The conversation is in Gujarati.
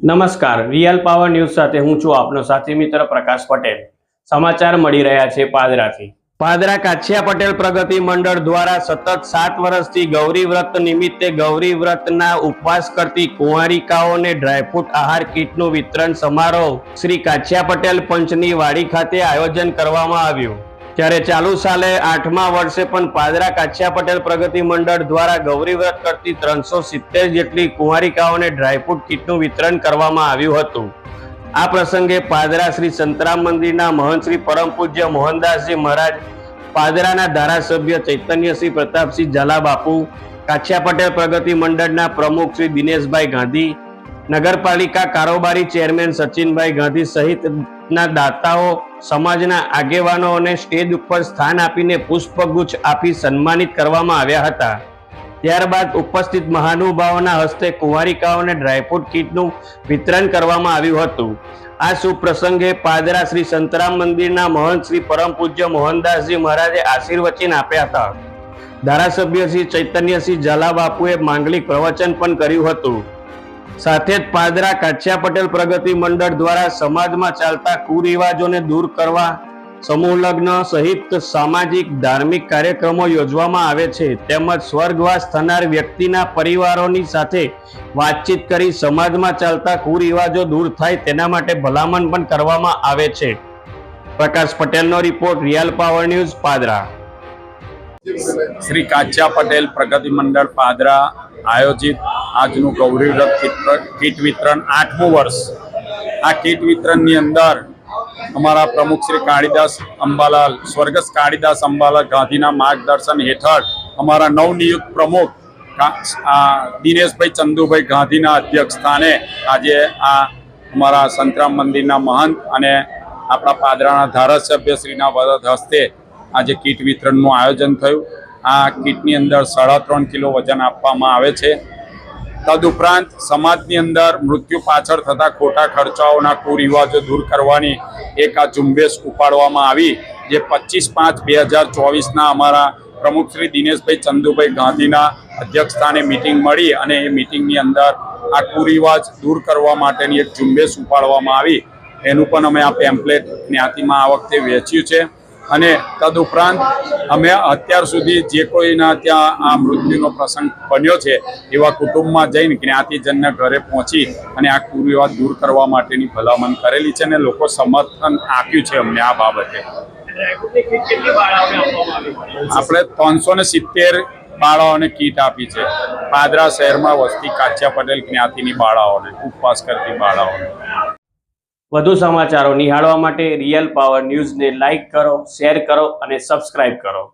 નમસ્કાર. રિયલ પાવર ન્યૂઝ સાથે હું છું આપનો સાથી મિત્ર પ્રકાશ પટેલ. સમાચાર મળી રહ્યા છે પાદરાથી. પાદરા કાછિયા પટેલ પ્રગતિ મંડળ દ્વારા સતત સાત વર્ષથી ગૌરી વ્રત નિમિત્તે ગૌરી વ્રતના ઉપવાસ કરતી કુંવારિકાઓને ડ્રાયફ્રૂટ આહાર કીટનું વિતરણ સમારોહ શ્રી કાછિયા પટેલ પંચની વાડી ખાતે આયોજન કરવામાં આવ્યું. ત્યારે ચાલુ સાલે આઠમા વર્ષે પણ પાદરા કાછિયા પટેલ પ્રગતિ મંડળ દ્વારા ગૌરી વ્રત કરતી ત્રણસો સિત્તેર જેટલી કુંવારિકાઓને ડ્રાયફ્રૂટ કીટનું વિતરણ કરવામાં આવ્યું હતું. આ પ્રસંગે પાદરા શ્રી સંતરામ મંદિરના મહંત શ્રી પરમ પૂજ્ય મોહનદાસજી મહારાજ, પાદરાના ધારાસભ્ય ચૈતન્યસિંહ પ્રતાપસિંહ ઝાલા બાપુ, કાછિયા પટેલ પ્રગતિ મંડળના પ્રમુખ શ્રી દિનેશભાઈ ગાંધી નગરપાલિકા કારોબારી ચેરમેન સચિનભાઈ ગાંધી સહિતના દાતાઓ, સમાજના આગેવાનો અને સ્ટેજ ઉપર સ્થાન આપીને પુષ્પગુચ્છ આપી સન્માનિત કરવામાં આવ્યા હતા. ત્યારબાદ ઉપસ્થિત મહાનુભાવોના હસ્તે કુંવારિકાઓને ડ્રાયફ્રૂટ કીટનું વિતરણ કરવામાં આવ્યું હતું. આ સુપ્રસંગે પ્રસંગે પાદરા શ્રી સંતરામ મંદિરના મહંત શ્રી પરમ પૂજ્ય મોહનદાસજી મહારાજે આશીર્વચન આપ્યા હતા. ધારાસભ્ય શ્રી ચૈતન્યસિંહ ઝાલા બાપુએ માંગલિક પ્રવચન પણ કર્યું હતું. સાથે જ પાદરા કાચ્યા પટેલ પ્રગતિ મંડળ દ્વારા સમાજમાં ચાલતા કુરિવાજોને દૂર કરવા, સમૂહ લગ્ન સહિત સામાજિક, ધાર્મિક કાર્યક્રમો યોજવામાં આવે છે. તેમજ સ્વર્ગવાસ થનાર વ્યક્તિના પરિવારોની સાથે વાતચીત કરી સમાજમાં ચાલતા કુરિવાજો દૂર થાય તેના માટે ભલામણ પણ કરવામાં આવે છે. પ્રકાશ પટેલનો report, real power news, Padra. Shri કાચ્યા Patel Pragati Mandal Padra આયોજિત આજનું ગૌરી વ્રત કીટ- વિતરણ આઠમું વર્ષ. આ કીટ વિતરણની અંદર અમારા પ્રમુખ શ્રી કાળીદાસ અંબાલાલ, સ્વર્ગસ્થ કાળીદાસ અંબાલાલ ગાંધીના માર્ગદર્શન હેઠળ અમારા નવનિયુક્ત પ્રમુખ દિનેશભાઈ ચંદુભાઈ ગાંધીના અધ્યક્ષ સ્થાને આજે આ અમારા સંતરામ મંદિરના મહંત અને આપણા પાદરાના ધારાસભ્ય શ્રીના વરદ હસ્તે આજે કીટ વિતરણનું આયોજન થયું. આ કીટની અંદર સાડા ત્રણ કિલો વજન આપવામાં આવે છે. તદુપરાંત સમાજની અંદર મૃત્યુ પાછળ થતા ખોટા ખર્ચાઓના કુરિવાજો દૂર કરવાની એક આ ઝુંબેશ ઉપાડવામાં આવી, જે પચીસ પાંચ બે હજાર ચોવીસના અમારા પ્રમુખ શ્રી દિનેશભાઈ ચંદુભાઈ ગાંધીના અધ્યક્ષસ્થાને મિટિંગ મળી અને એ મિટિંગની અંદર આ કુરિવાજ દૂર કરવા માટેની એક ઝુંબેશ ઉપાડવામાં આવી. એનું પણ અમે આ પેમ્પલેટ જ્ઞાતિમાં આ વખતે વેચ્યું છે. અને તદુપરાંત અમે અત્યાર સુધી જે કોઈના ત્યાં આ મૃત્યુનો પ્રસંગ બન્યો છે, એવા કુટુંબમાં જઈને જ્ઞાતિજનના ઘરે પહોંચી અને આ કુરિવાજ દૂર કરવા માટેની ભલામણ કરેલી છે અને લોકો સમર્થન આપ્યું છે અમને આ બાબતે. આપણે ત્રણસો ને સિત્તેર બાળાઓને કીટ આપી છે. પાદરા શહેરમાં વસતી કાચિયા પટેલ જ્ઞાતિની બાળાઓને, ઉપવાસ કરતી બાળાઓને. વધુ સમાચારો નિહાળવા માટે રિયલ પાવર ન્યૂઝને લાઇક કરો શેર કરો અને સબસ્ક્રાઇબ કરો.